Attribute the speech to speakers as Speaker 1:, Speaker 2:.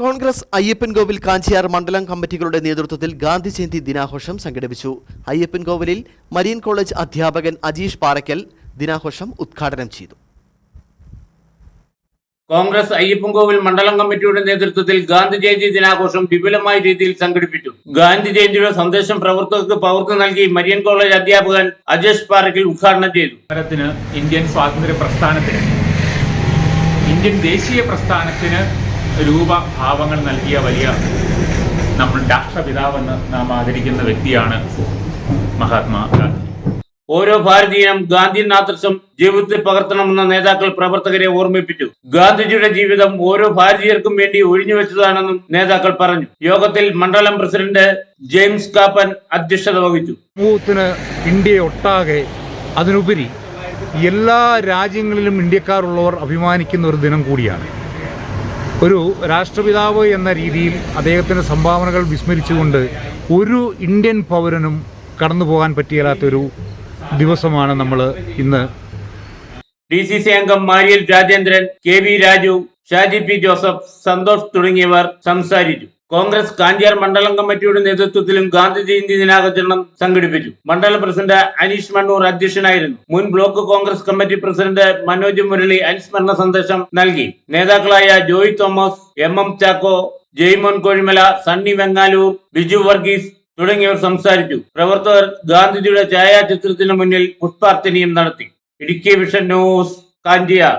Speaker 1: കോൺഗ്രസ് അയ്യപ്പൻകോവിൽ കാഞ്ചിയാർ മണ്ഡലം കമ്മിറ്റികളുടെ നേതൃത്വത്തിൽ ഗാന്ധി ജയന്തി ദിനാഘോഷം സംഘടിപ്പിച്ചു. അയ്യപ്പൻകോവിലിൽ മരീൻ കോളേജ് അധ്യാപകൻ അജീഷ് പാറയ്ക്കൽ ദിനാഘോഷം ഉദ്ഘാടനം ചെയ്തു.
Speaker 2: കോൺഗ്രസ് അയ്യപ്പൻകോവിൽ മണ്ഡലം കമ്മിറ്റിയുടെ നേതൃത്വത്തിൽ ഗാന്ധി ജയന്തി ദിനാഘോഷം വിപുലമായ രീതിയിൽ സംഘടിപ്പിച്ചു. ഗാന്ധി ജയന്തിയുടെ സന്ദേശം പ്രവർത്തകർക്ക് പകർന്നു നൽകി മരിയൻ കോളേജ് അധ്യാപകൻ അജേഷ് പാറയ്ക്കൽ ഉദ്ഘാടനം ചെയ്തു.
Speaker 3: ഇന്ത്യൻ സ്വാതന്ത്ര്യ പ്രസ്ഥാനത്തിന് ഇന്ത്യൻ ദേശീയ പ്രസ്ഥാനത്തിന് രൂപഭാവങ്ങൾ നൽകിയ വലിയ നമ്മൾ രാഷ്ട്രപിതാവെന്ന് നാം ആദരിക്കുന്ന വ്യക്തിയാണ് മഹാത്മാഗാന്ധി
Speaker 2: ഓരോ ഭാരതീയനും ഗാന്ധി ആദർശം ജീവിതത്തിൽ പകർത്തണമെന്ന നേതാക്കൾ പ്രവർത്തകരെ ഓർമ്മിപ്പിച്ചു. ഗാന്ധിജിയുടെ ജീവിതം ഓരോ ഭാരതീയർക്കും വേണ്ടി ഒഴിഞ്ഞുവെച്ചതാണെന്നും നേതാക്കൾ പറഞ്ഞു. യോഗത്തിൽ മണ്ഡലം പ്രസിഡന്റ് ജെയിംസ് കാപ്പൻ അധ്യക്ഷത വഹിച്ചു.
Speaker 4: സമൂഹത്തിന് ഇന്ത്യയൊട്ടാകെ അതിനുപരി എല്ലാ രാജ്യങ്ങളിലും ഇന്ത്യക്കാരുള്ളവർ അഭിമാനിക്കുന്ന ഒരു ദിനം കൂടിയാണ്. ഒരു രാഷ്ട്രപിതാവ് എന്ന രീതിയിൽ അദ്ദേഹത്തിന്റെ സംഭാവനകൾ വിസ്മരിച്ചുകൊണ്ട് ഒരു ഇന്ത്യൻ പൗരനും കടന്നു പോകാൻ പറ്റിയാത്തൊരു ദിവസമാണ് നമ്മൾ ഇന്ന്.
Speaker 2: ഡി സി സി അംഗം Mariyal Rajendran K V Raju Shaji P Joseph Santhosh തുടങ്ങിയവർ സംസാരിച്ചു. കോൺഗ്രസ് കാഞ്ചിയാർ മണ്ഡലം കമ്മിറ്റിയുടെ നേതൃത്വത്തിലും ഗാന്ധി ജയന്തി ദിനാചരണം സംഘടിപ്പിച്ചു. മണ്ഡല പ്രസിഡന്റ് അനീഷ് മണ്ണൂർ അധ്യക്ഷനായിരുന്നു. മുൻ block Congress committee president Manoj Murali അനുസ്മരണ സന്ദേശം നൽകി. നേതാക്കളായ ജോയ് തോമസ് എം എം ചാക്കോ ജയ്മോൻ കോഴിമല സണ്ണി വെങ്ങാലൂർ ബിജു വർഗീസ് തുടങ്ങിയവർ സംസാരിച്ചു. പ്രവർത്തകർ ഗാന്ധിജിയുടെ ഛായാചിത്രത്തിന് മുന്നിൽ പുഷ്പാർച്ചനയും നടത്തി. Idukki vision news Kanchiyar.